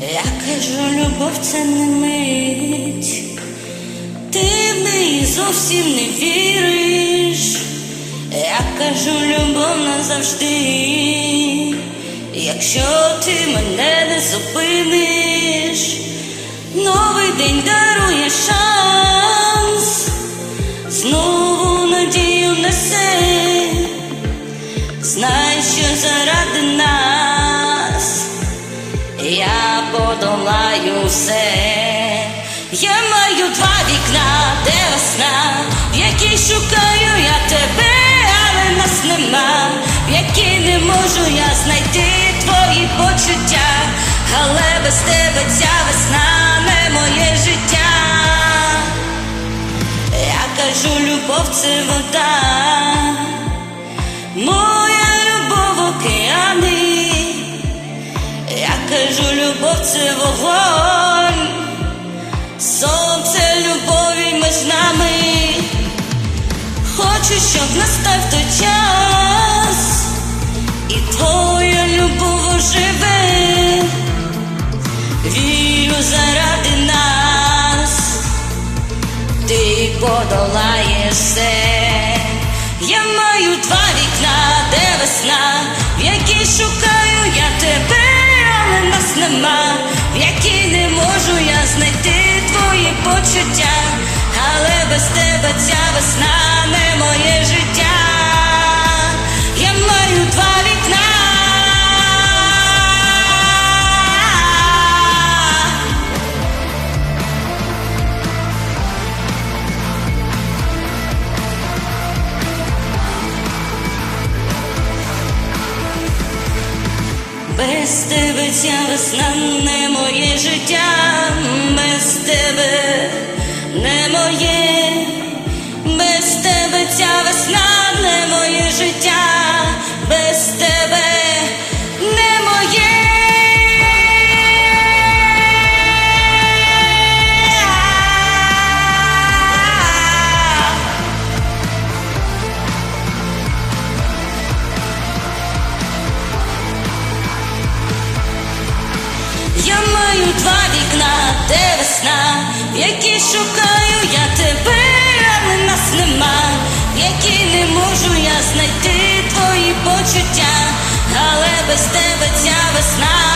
Я кажу, любов це не мить, ти в неї зовсім не віриш. Я кажу, любов назавжди, якщо ти мене не зупиниш, новий день дарує шанс, знову надію несе. Знай, що заради нас все. Я маю два вікна, де весна, в якій шукаю я тебе, але нас нема, в якій не можу я знайти твої почуття, але без тебе ця весна не моє життя. Я кажу, любов це вода. Моя любов океани, я кажу, любов це вогонь, Хочу, щоб настав той час, і твоя любов оживе, вірю заради нас. Ти подолаєш все. Я маю два вікна, де весна, в якій шукаю я тебе, але нас нема, в якій не можу я знайти твої почуття, але без тебе ця весна Без тебе ця весна не моє життя, без тебе не моє, без тебе ця весна не моє життя, маю два вікна, де весна, в якій шукаю я тебе, але нас нема, в якій не можу я знайти твої почуття, але без тебе ця весна